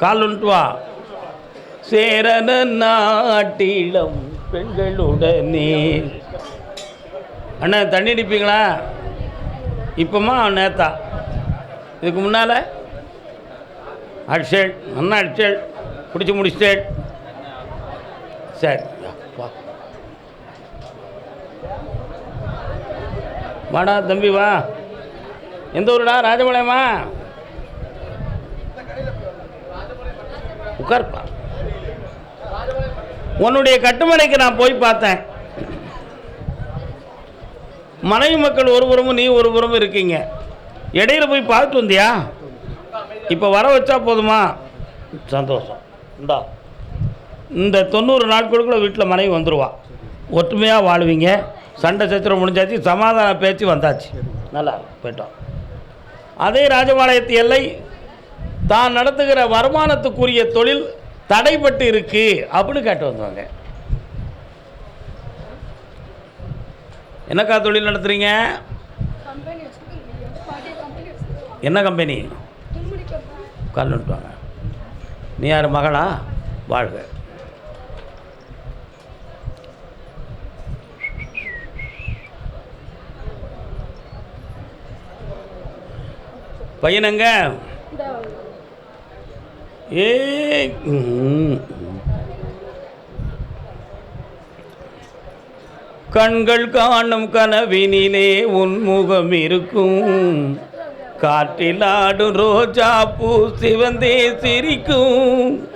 கால் வந்துட்டு வா சேரன நாட்டிலம் பெண்களுடனே. அண்ணா தண்ணி அடிப்பீங்களா? இப்போமா நேத்தா? இதுக்கு முன்னால்? அடிச்சேள் அண்ணா அடிச்சேள் பிடிச்சி முடிச்சிட்டேள். சரி வாடா தம்பி வா. எந்த ஊருடா? ராஜபாளையமா? உட்கார்ப்பா. உன்னுடைய கட்டுமனைக்கு நான் போய் பார்த்தேன். மனைவி மக்கள் ஒரு புறமும் நீ ஒரு புறமும் இருக்கீங்க. இடையில போய் பார்த்துட்டு வந்தியா? இப்போ வர வச்சா போதுமா? சந்தோஷம். இந்தா. இந்த தொண்ணூறு நாட்களுக்குள்ள வீட்டில் மனைவி வந்துடுவா ஒற்றுமையாக வாழுவீங்க. சண்டை சச்சரம் முடிஞ்சாச்சு சமாதான பேச்சு வந்தாச்சு. நல்லா போயிட்டோம். அதே ராஜபாளையத்து எல்லை தான் நடத்துகிற வருமானத்துக்குரிய தொழில் தடைப்பட்டு இருக்கு அப்படின்னு கேட்டு வந்தாங்க என்னக்கா தொழில் நடத்துறீங்க? என்ன கம்பெனி? கல்லுட்டுவாங்க வாங்க நீ யார் மகளா? வாழ்க. பையனங்க ஏ கண்கள் காணும் கனவினிலே உன்முகம் இருக்கும். காற்றில் ஆடும் ரோஜா பூ சிவந்தே சிரிக்கும்.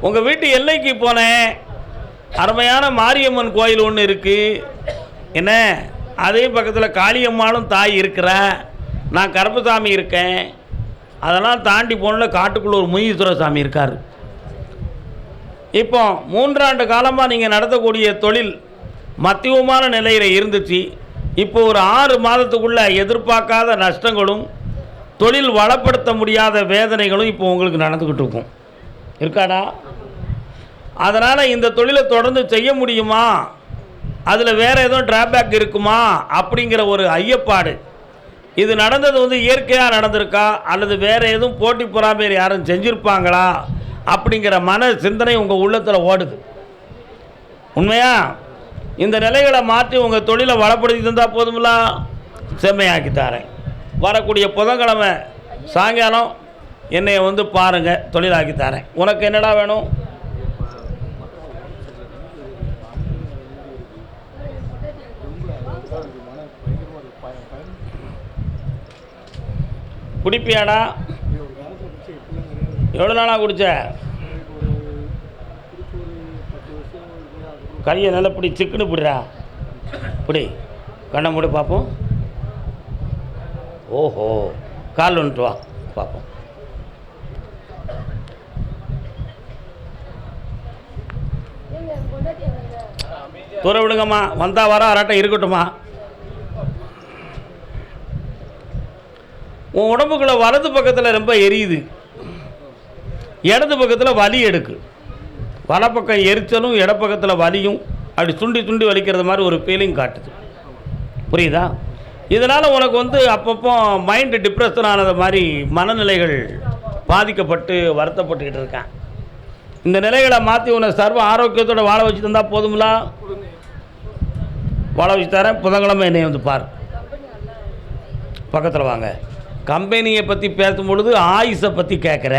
உங்கள் வீட்டு எல்லைக்கு போனேன். அருமையான மாரியம்மன் கோயில் ஒன்று இருக்குது என்ன? அதே பக்கத்தில் காளியம்மாளும் தாய் இருக்கிறா. நான் கருப்பசாமி இருக்கேன். அதெல்லாம் தாண்டி போனல காட்டுக்குள்ளே ஒரு முனீஸ்வர சாமி இருக்கார். இப்போ மூன்றாண்டு காலமாக நீங்கள் நடத்தக்கூடிய தொழில் மத்தியமான நிலையில் இருந்துச்சு. இப்போ ஒரு ஆறு மாதத்துக்குள்ளே எதிர்பார்க்காத நஷ்டங்களும் தொழில் வளப்படுத்த முடியாத வேதனைகளும் இப்போ உங்களுக்கு நடந்துக்கிட்டு இருக்கும். இருக்காடா? அதனால் இந்த தொழிலை தொடர்ந்து செய்ய முடியுமா? அதில் வேறு எதுவும் ட்ராபேக் இருக்குமா? அப்படிங்கிற ஒரு ஐயப்பாடு. இது நடந்தது வந்து இயற்கையாக நடந்திருக்கா? அல்லது வேறு எதுவும் போட்டி பொறாமையர் யாரும் செஞ்சுருப்பாங்களா? அப்படிங்கிற மன சிந்தனை உங்கள் உள்ளத்தில் ஓடுது. உண்மையா? இந்த நிலைகளை மாற்றி உங்கள் தொழிலை வளப்படுத்தி தந்தால் போதுமில்ல செம்மையாக்கி தரேன். வரக்கூடிய புதன்கிழமை சாயங்காலம் என்னை வந்து பாருங்கள் தொழிலாக்கி தரேன். உனக்கு என்னடா வேணும்? குடிப்பியாடா? எவ்வளோ நாளாக குடிச்ச? கையை நல்லா பிடி சிக்குன்னு பிடிறா. பிடி கண்ணை மூடி பார்ப்போம். ஓஹோ கால் ஒன்று வா பார்ப்போம். ஏங்க தூர விடுங்கம்மா வந்தால் வர அராட்டம் இருக்கட்டும்மா. உன் உடம்புக்குள்ள வலது பக்கத்தில் ரொம்ப எரியுது. இடது பக்கத்தில் வலி எடுக்கு. வலப்பக்கம் எரிச்சலும் இடப்பக்கத்தில் வலியும் அப்படி சுண்டி சுண்டி வலிக்கிறது மாதிரி ஒரு ஃபீலிங் காட்டுது. புரியுதா? இதனால் உனக்கு வந்து அப்பப்போ மைண்டு டிப்ரெஷன் ஆனது மாதிரி மனநிலைகள் பாதிக்கப்பட்டு வருத்தப்பட்டுக்கிட்டு இருக்கேன். இந்த நிலைகளை மாற்றி உன்னை சர்வ ஆரோக்கியத்தோடு வாழ வச்சு தந்தால் போதுங்களா வாழ வச்சு தரேன். புதன்கிழமை என்னை வந்து பார். பக்கத்தில் வாங்க. கம்பெனியை பற்றி பேசும்பொழுது ஆயுஷை பற்றி கேட்குற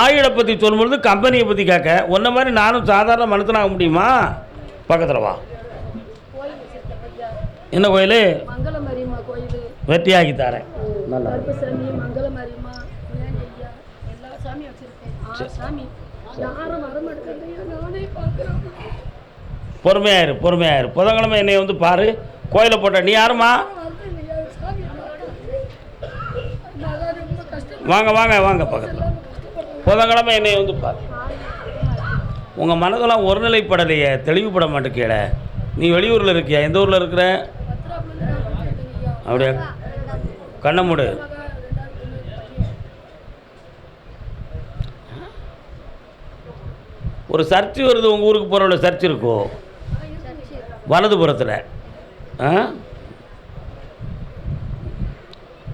ஆயுளை பற்றி சொல்லும்பொழுது கம்பெனியை பற்றி கேட்க. உன்ன மாதிரி நானும் சாதாரண மனுஷனாக முடியுமா? பக்கத்தில் வா. என்ன கோயில்? வெற்றியாக்கி தரேன். நல்லா பொறுமையாயிரு பொறுமையாயிரு. புதன்கிழமை என்னை வந்து பாரு. கோயிலை போட்ட நீ யாருமா வந்து ஐயா சாமி நான் ரொம்ப கஷ்டம் வாங்க வாங்க வாங்க பக்கத்தில். புதன்கிழமை என்னை வந்து பாரு. உங்கள் மனதெல்லாம் ஒருநிலைப்படலையே தெளிவுபட மாட்டேக்கேட. நீ வெளியூரில் இருக்கியா? எந்த ஊரில் இருக்கிற? அப்படியே? கண்ணை மூடு. ஒரு சர்ச்சு வருது உங்கள் ஊருக்கு போகிறவள சர்ச் இருக்கோ? வலதுபுறத்தில் ஆ?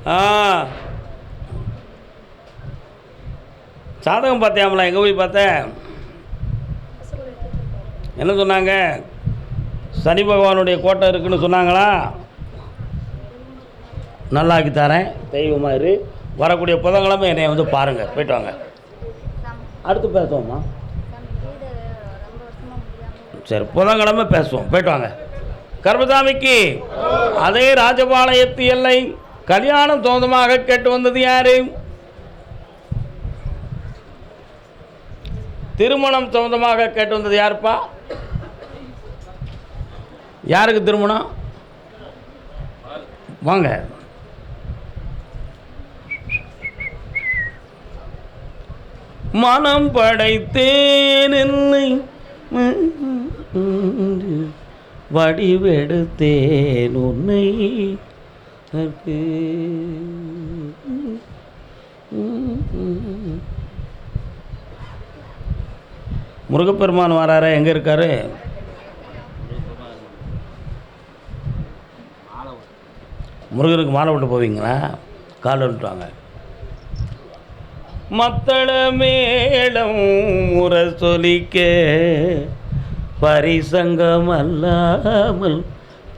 ஆ. சாதகம் பார்த்தியாமல எங்கே போய் பார்த்தேன் என்ன சொன்னாங்க? சனி பகவானுடைய கோட்டை இருக்குன்னு சொன்னாங்களா? நல்லாக்கி தரேன் தெய்வமாக இரு. வரக்கூடிய புதன்கிழமை என்னை வந்து பாருங்கள் போயிட்டு வாங்க. அடுத்து பேசுவோம்மா. சரி புதன்கிழமை பேசுவோம் போயிட்டு வாங்க. கர்மசாமிக்கு அதே ராஜபாளையத்து எல்லை கல்யாணம் சொந்தமாக கேட்டு வந்தது யாரு? திருமணம் சொந்தமாக கேட்டு வந்தது யாருப்பா? யாருக்கு திருமணம்? வாங்க. மனம் படைத்தேன் என்னை. வடிவெடுத்தேன் உன்னை. அதற்கு. முருகப்பெருமான் வராரா எங்கே இருக்கார்? முருகனுக்கு மாலை விட்டு போவீங்களா? கால் விட்டுவாங்க மத்தள மேளம் முரசொலிக்க பரிசங்கம் அல்லாமல்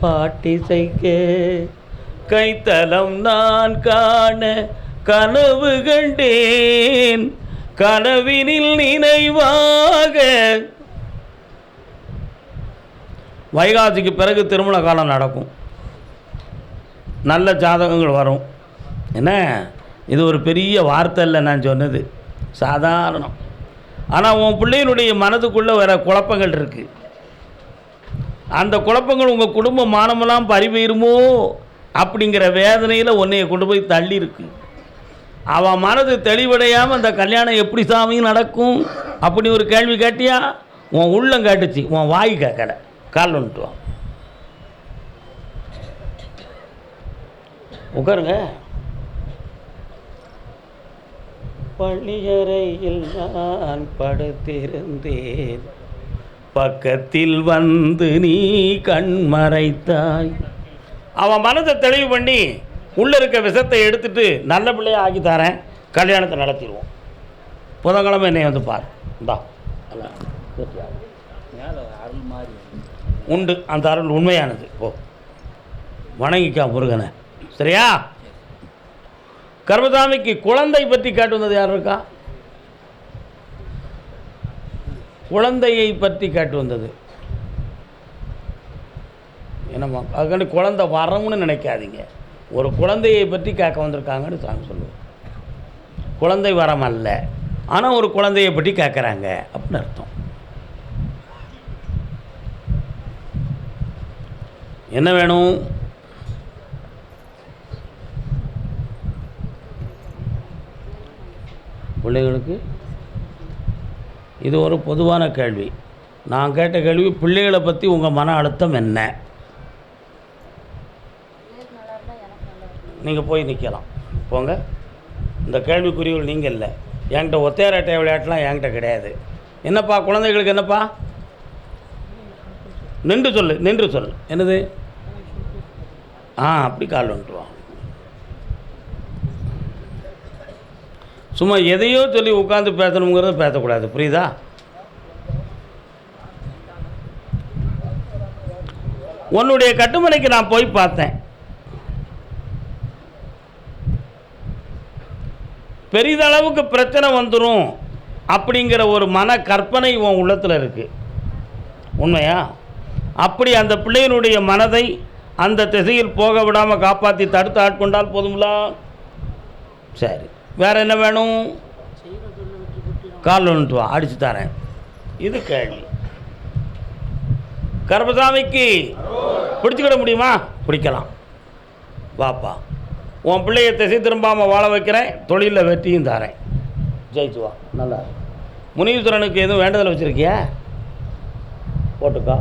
பாட்டிசைக்க. கைத்தலம் நான் காண கனவு கண்டேன். கனவினில் நினைவாக. வைகாசிக்கு பிறகு திருமண காலம் நடக்கும். நல்ல ஜாதகங்கள் வரும். என்ன? இது ஒரு பெரிய வார்த்தை இல்லை நான் சொன்னது. சாதாரணம். ஆனால் உன் பிள்ளையினுடைய மனதுக்குள்ளே வர குழப்பங்கள் இருக்குது அந்த குழப்பங்கள் உங்கள் குடும்ப மானமெல்லாம் பறிவேறுமோ அப்படிங்கிற வேதனையில் உன்னைய கொண்டு போய் தள்ளிருக்கு அவன் மனது தெளிவடையாமல் அந்த கல்யாணம் எப்படி சாமி நடக்கும் அப்படி ஒரு கேள்வி கேட்டியா? உன் உள்ளம் கேட்டுச்சு. உன் வாய் கேட்கல கால் வந்துட்டு உட்காருங்க. பள்ளியறையில் நான் படுத்திருந்தேன். பக்கத்தில் வந்து நீ கண் மறைத்தாய். அவன் மனதை தெளிவு பண்ணி உள்ளே இருக்க விஷத்தை எடுத்துட்டு நல்ல பிள்ளைய ஆக்கி தரேன். கல்யாணத்தை நடத்திடுவோம். புதன்கிழமை என்னை வந்து பார். இந்தா? உண்டு. அந்த அருள் உண்மையானது. ஓ வணங்கிக்கா முருகனை. சரியா? கர்மசாமிக்கு குழந்தை பற்றி கேட்டு வந்தது யார் இருக்கா? குழந்தையை பற்றி கேட்டு வந்தது என்னம்மா அதுக்காண்டி குழந்தை வரணும்னு நினைக்காதீங்க. ஒரு குழந்தையை பற்றி கேட்க வந்திருக்காங்கன்னு சாமி சொல்லுவோம் குழந்தை வரம் அல்ல ஆனால் ஒரு குழந்தையை பற்றி கேட்குறாங்க அப்படின்னு அர்த்தம். என்ன வேணும்? பிள்ளைகளுக்கு? இது ஒரு பொதுவான கேள்வி. நான் கேட்ட கேள்வி பிள்ளைகளை பற்றி உங்கள் மன அழுத்தம் என்ன? நீங்கள் போய் நிற்கலாம் போங்க. இந்த கேள்விக்குறிகள் நீங்கள் இல்லை. என்கிட்ட ஒத்தையராட்டை விளையாட்டுலாம் என்கிட்ட கிடையாது. என்னப்பா குழந்தைகளுக்கு என்னப்பா? நின்று சொல்லு நின்று சொல் என்னது? ஆ அப்படி கால் வந்துட்டுவான் சும்மா எதையோ சொல்லி உட்காந்து பேசணுங்கிறத பேசக்கூடாது. புரியுதா? உன்னுடைய கட்டுமனைக்கு நான் போய் பார்த்தேன். பெரிதளவுக்கு பிரச்சனை வந்துடும் அப்படிங்கிற ஒரு மன கற்பனை உன் உள்ளத்தில் இருக்குது உண்மையா? அப்படி அந்த பிள்ளையினுடைய மனதை அந்த திசையில் போக விடாமல் காப்பாற்றி தடுத்து ஆட்கொண்டால் போதுங்களா சரி. வேற என்ன வேணும்? கால் ஒன்று வா அடிச்சு தரேன். இது கேள்வி. கர்பசாமிக்கு பிடிச்சிக்கிட முடியுமா? பிடிக்கலாம். வாப்பா. உன் பிள்ளைய திசை திரும்பாமல் வாழ வைக்கிறேன் தொழிலில் வெற்றியும் தரேன். ஜெயிச்சு வா நல்லா. முனீஸ்வரனுக்கு எதுவும் வேண்டுதல் வச்சுருக்கியா? போட்டுக்கா.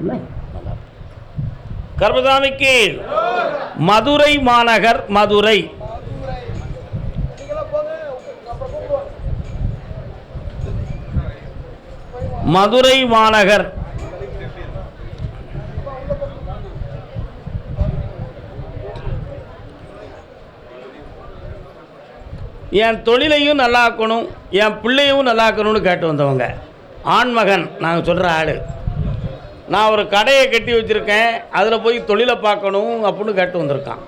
நல்லா. இரு. கர்மசாமிக்கு மதுரை மாநகர் மதுரை. மதுரை மாநகர். என் தொழிலையும் நல்லாக்கணும் என் பிள்ளையும் நல்லாக்கணும்னு கேட்டு வந்தவங்க. ஆண்மகன் நாங்கள் சொல்கிற ஆள். நான் ஒரு கடையை கட்டி வச்சுருக்கேன் அதில் போய் தொழிலை பார்க்கணும் அப்படின்னு கேட்டு வந்திருக்கான்.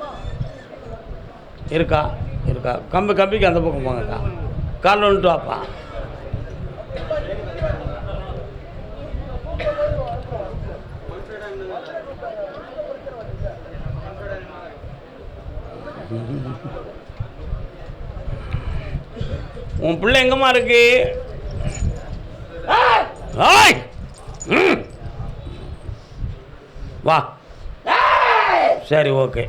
இருக்கா? இருக்கா? கம்பி கம்பிக்கு அந்த பக்கம் போங்கக்கா. கால் வந்துட்டு வாப்பா. உன் பிள்ளை எங்கம்மா இருக்கு? ஆய்! ம். வா. சரி ஓகே.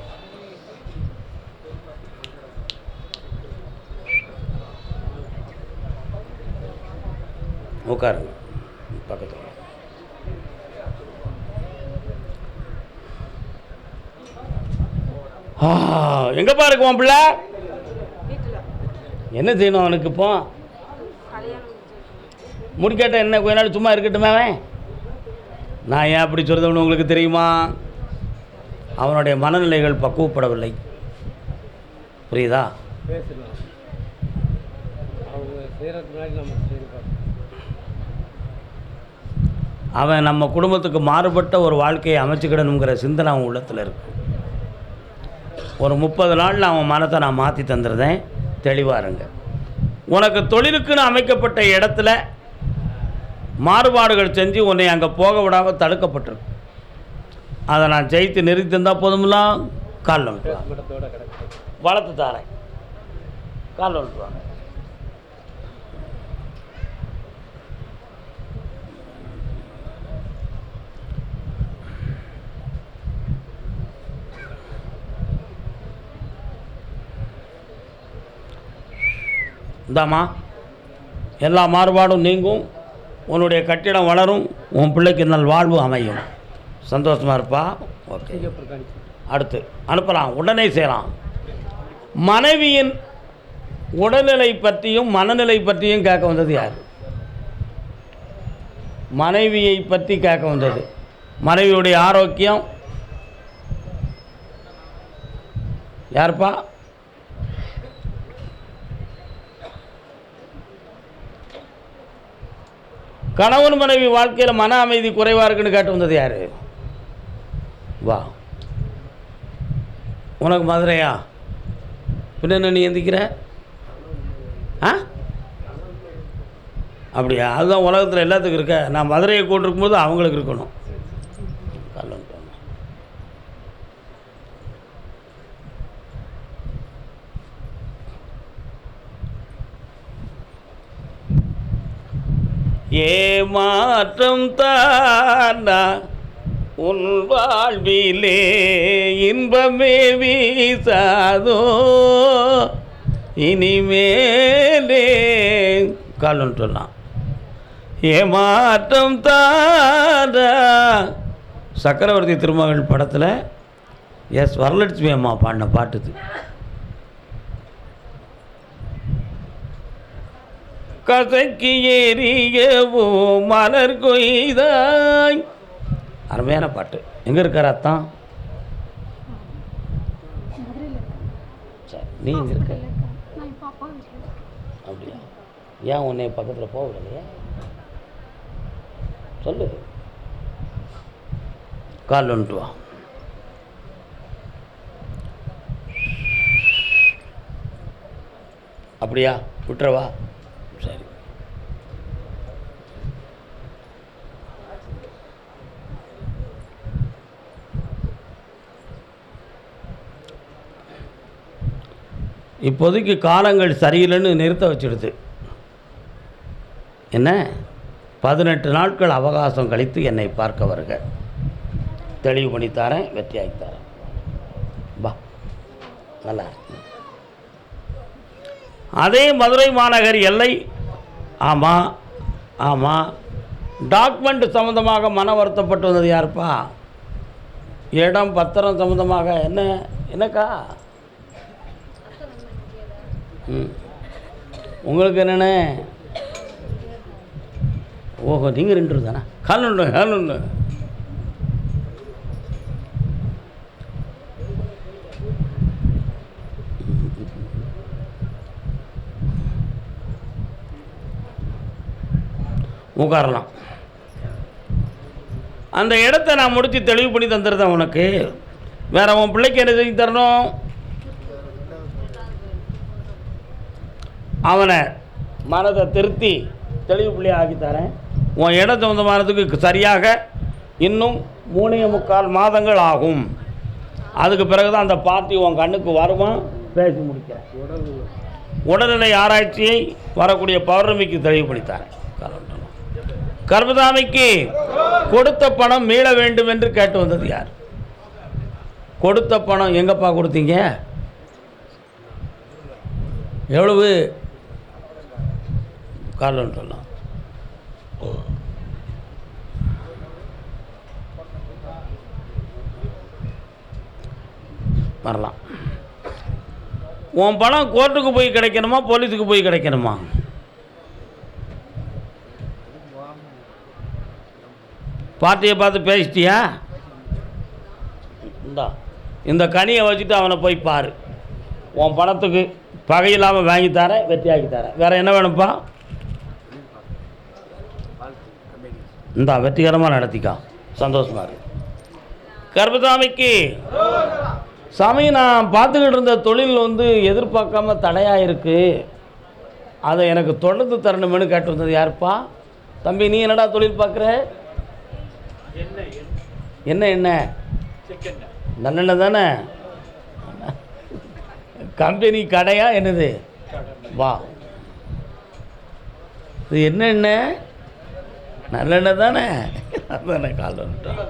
உட்காருங்க பக்கத்தில். எங்கப்பா இருக்கு உன் பிள்ளை? என்ன செய்யணும் அவனுக்கு இப்போ? முடிக்காட்ட என்ன கொஞ்ச நாள் சும்மா இருக்கட்டுமே அவன்? நான் ஏன் அப்படி சொல்கிறதுன்னு உங்களுக்கு தெரியுமா? அவனுடைய மனநிலைகள் பக்குவப்படவில்லை. புரியுதா? அவன் நம்ம குடும்பத்துக்கு மாறுபட்ட ஒரு வாழ்க்கையை அமைச்சுக்கிடணுங்கிற சிந்தனை அவன் உள்ளத்தில் இருக்கு. ஒரு முப்பது நாளில் அவன் மனத்தை நான் மாற்றி தந்துடுறேன் தெளிவாக இருங்க. உனக்கு தொழிலுக்குன்னு அமைக்கப்பட்ட இடத்துல மாறுபாடுகள் செஞ்சு உன்னை அங்கே போக விடாமல் தடுக்கப்பட்டிருக்கு அதை நான் ஜெயித்து நிறுத்தி தந்தால் போதுமெல்லாம் காலில் விட்டுருவாங்க வளர்த்து தாரேன் காலில் விட்டுருவாங்க இந்தாம்மா எல்லா மாறுபாடும் நீங்கும் உன்னுடைய கட்டிடம் வளரும் உன் பிள்ளைக்கு நல் வாழ்வு அமையும். சந்தோஷமாக இருப்பா? ஓகே. அடுத்து அனுப்பலாம் உடனே செய்யலாம். மனைவியின் உடல்நிலை பற்றியும் மனநிலை பற்றியும் கேட்க வந்தது யார்? மனைவியை பற்றி கேட்க வந்தது. மனைவியுடைய ஆரோக்கியம் யாருப்பா? கணவன் மனைவி வாழ்க்கையில் மன அமைதி குறைவாக இருக்குன்னு கேட்டு வந்தது யார்? வா. உனக்கு மதுரையா? பின்ன நீ எந்திக்கிற? ஆ? அப்படியா? அதுதான் உலகத்தில் எல்லாத்துக்கும் இருக்க. நான் மதுரையை கூட்டிருக்கும்போது அவங்களுக்கு இருக்கணும். கல்லூரி வந்துட்டு வாங்க. ஏமாற்றம் தானா? உன் வாழ்விலே இன்பமே வீசாதோ? இனிமேலே கால் சொல்லலாம். ஏமாற்றம் தானா? சக்கரவர்த்தி திருமகள் படத்தில் எஸ். வரலட்சுமி அம்மா பாடின பாட்டுது. கசக்கி எரியவோ மலர் கொய்தாய். அருமையான பாட்டு. எங்கே இருக்கார் அத்தான் சரி நீ எங்கே இருக்க. அப்படியா? ஏன் உன்னை பக்கத்தில் போக விடலையா? சொல்லு. கால் வந்துட்டு வா. அப்படியா? விட்டுறவா? சரி. இப்போதைக்கு காலங்கள் சரியில்லைன்னு நிறுத்த வச்சிடுது. என்ன? பதினெட்டு நாட்கள் அவகாசம் கழித்து என்னை பார்க்க வருக. தெளிவு பண்ணித்தாரேன் வெற்றியாகித்தாரேன் வா. நல்லா இருக்கு. அதே மதுரை மாநகர் எல்லை. ஆமாம் ஆமாம் டாக்குமெண்ட் சம்மந்தமாக மன வருத்தப்பட்டு வந்தது யாருப்பா? இடம் பத்திரம் சம்மந்தமாக என்ன என்னக்கா? ம். உங்களுக்கு என்னென்ன? ஓஹோ நீங்கள் ரெண்டு தானே? கால் ஒன்று கால் ஒன்று உட்காரலாம் அந்த இடத்த நான் முடித்து தெளிவு பண்ணி தந்துடுறேன் உனக்கு. வேறு உன் பிள்ளைக்கு என்ன செஞ்சு தரணும்? அவனை மனதை திருத்தி தெளிவு பிள்ளைய ஆக்கி தரேன். உன் இடம் சொந்தமானதுக்கு சரியாக இன்னும் மூணே முக்கால் மாதங்கள் ஆகும். அதுக்கு பிறகு தான் அந்த பார்ட்டி உன் கண்ணுக்கு வருமா பேசி முடிக்கிறேன். உடல்நிலை ஆராய்ச்சியை வரக்கூடிய பௌர்ணமிக்கு தெளிவுபடுத்தார் கர்மதாமிக்கு கொடுத்த பணம் மீள வேண்டும் என்று கேட்டு வந்தது யார்? கொடுத்த பணம் எங்கப்பா கொடுத்தீங்க? எவ்வளவு? காரணம் சொல்லலாம் வரலாம். உன் பணம் கோர்ட்டுக்கு போய் கிடைக்கணுமா போலீஸுக்கு போய் கிடைக்கணுமா? பார்ட்டியை பார்த்து பேசிட்டியா? இந்தா இந்த கனியை வச்சுட்டு அவனை போய் பாரு. உன் பணத்துக்கு பகை இல்லாமல் வாங்கி தரேன் வெற்றியாக்கி தரேன் வேறு என்ன வேணும்ப்பா? இந்தா வெற்றிகரமாக நடத்திக்கா. சந்தோஷமா இருக்கு கர்பசாமிக்கு சாமி நான் பார்த்துக்கிட்டு இருந்த தொழில் வந்து எதிர்பார்க்காம தடையாக இருக்குது அதை எனக்கு தொடர்ந்து தரணும்னு கேட்டிருந்தது யாருப்பா? தம்பி நீ என்னடா தொழில் பார்க்குற? என்ன என்ன? நல்லெண்ணெய் தானே? கம்பெனி கடையா என்னது? வா. இது என்ன எண்ணெய் நல்லெண்ணெய் தானே? அதானே கால் வந்துட்டோம்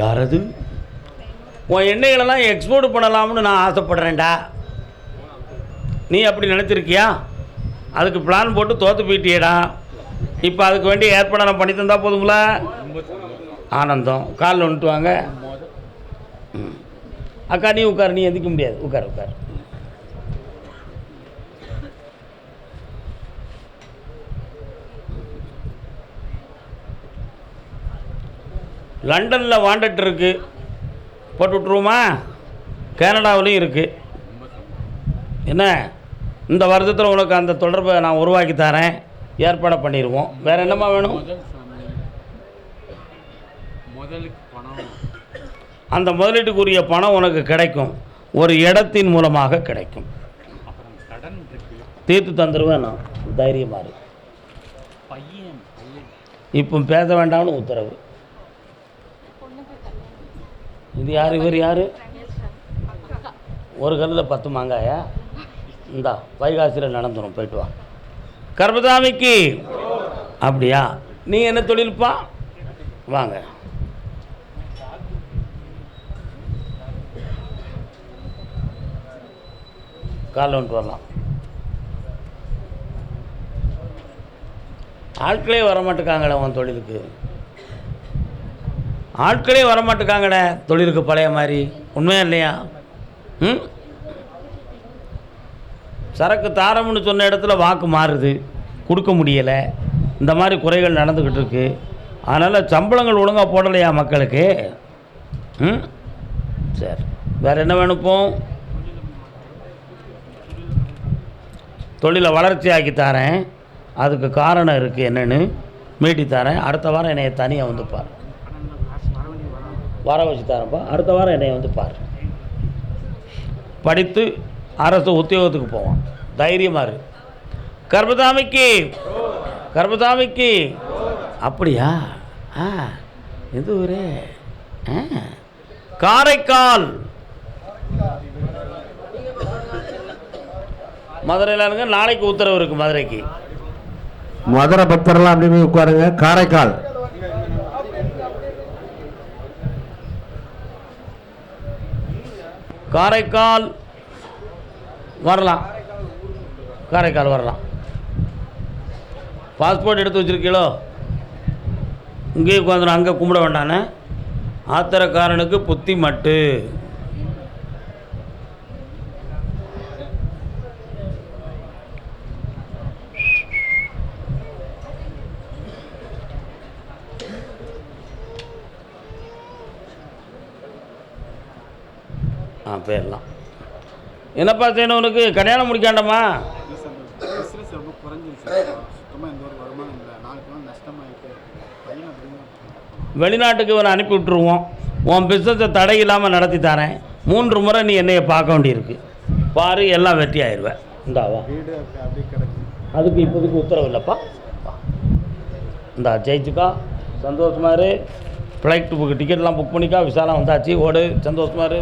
யாரது உன் எண்ணெய்களெல்லாம் எக்ஸ்போர்ட் பண்ணலாம்னு நான் ஆசைப்படுறேன்டா. நீ அப்படி நினச்சிருக்கியா? அதுக்கு பிளான் போட்டு தோற்று போயிட்டியடா. இப்போ அதுக்கு வேண்டிய ஏற்பாடு நான் பண்ணி தந்தால் போதுங்களா ஆனந்தம். காலில் வந்துட்டு வாங்க. அக்கா நீ உட்கார். நீ எந்திக்க முடியாது. உட்கார் உட்கார். லண்டனில் வாண்டட் இருக்கு. போட்டு விட்ருவோமா கனடாவிலையும் இருக்குது என்ன? இந்த வருஷத்தில் உனக்கு அந்த தொடர்பை நான் உருவாக்கி தரேன். ஏற்பாடு பண்ணிடுவோம் வேறு என்னம்மா வேணும்? அந்த முதலீட்டுக்குரிய பணம் உனக்கு கிடைக்கும். ஒரு இடத்தின் மூலமாக கிடைக்கும். தீர்த்து தந்துடுவேன் நான். தைரியமாக இப்போ பேச வேண்டாம்னு உத்தரவு. இது யார் இவர் யார்? ஒரு கல்லில் பத்து மாங்காயா? இந்தா வைகாசியில் நடந்துடும் போயிட்டு வா. கர்மதாமிக்கு அப்படியா? நீ என்ன தொழில்ப்பா வாங்க. காலைல வந்துட்டு வரலாம். ஆட்களே வரமாட்டுக்காங்களே உன் தொழிலுக்கு. ஆட்களே வரமாட்டுக்காங்கடே தொழிலுக்கு பழைய மாதிரி. உண்மையா இல்லையா? ம்? சரக்கு தாரம்னு சொன்ன இடத்துல வாக்கு மாறுது. கொடுக்க முடியலை. இந்த மாதிரி குறைகள் நடந்துக்கிட்டு இருக்கு. அதனால் சம்பளங்கள் ஒழுங்காக போடலையா மக்களுக்கு? ம்? சரி. வேறு என்ன வேணும் தொழிலை தொழிலை வளர்ச்சியாக்கி தரேன். அதுக்கு காரணம் இருக்குது என்னென்னு மீட்டி தரேன். அடுத்த வாரம் என்னைய தனியாக வந்து பார். வர வச்சு தரேன்ப்பா. அடுத்த வாரம் என்னைய வந்து பார். படித்து அரசு உத்தியோகத்துக்கு போவான். தைரியமாக இரு. கர்மதாமிக்கு கர்மதாமிக்கு. அப்படியா? ஆ எது ஊரே? காரைக்கால். மதுரையில் நாளைக்கு உத்தரவு இருக்குது மதுரைக்கு. மதுரை பக்தர்லாம் அப்படி உட்காருங்க. காரைக்கால். காரைக்கால். வரலாம். காரைக்கால் வரலாம். பாஸ்போர்ட் எடுத்து வச்சுருக்கீங்களோ இங்கேயே உட்காந்துரும் அங்கே கும்பிட வேண்டானே. ஆத்திரக்காரனுக்கு புத்தி மட்டு. போயிடலாம் என்னப்பா செய்யணும் உனக்கு? கல்யாணம் முடிக்காண்டம்மா வெளிநாட்டுக்கு இவனை அனுப்பி விட்ருவோம் உன் பிஸ்னஸை தடை இல்லாமல் நடத்தி தரேன். மூன்று முறை நீ என்னைய பார்க்க வேண்டியிருக்கு. பாரு எல்லாம் வெற்றி ஆயிடுவேன் இந்தாவா அதுக்கு இப்போதைக்கு உத்தரவு இல்லைப்பா. இந்தா ஜெயிச்சுக்கா. சந்தோஷமாக இரு. ஃப்ளைட் புக்கு டிக்கெட்லாம் புக் பண்ணிக்கா. விசாலம் வந்தாச்சு. ஓடு. சந்தோஷமாக இரு.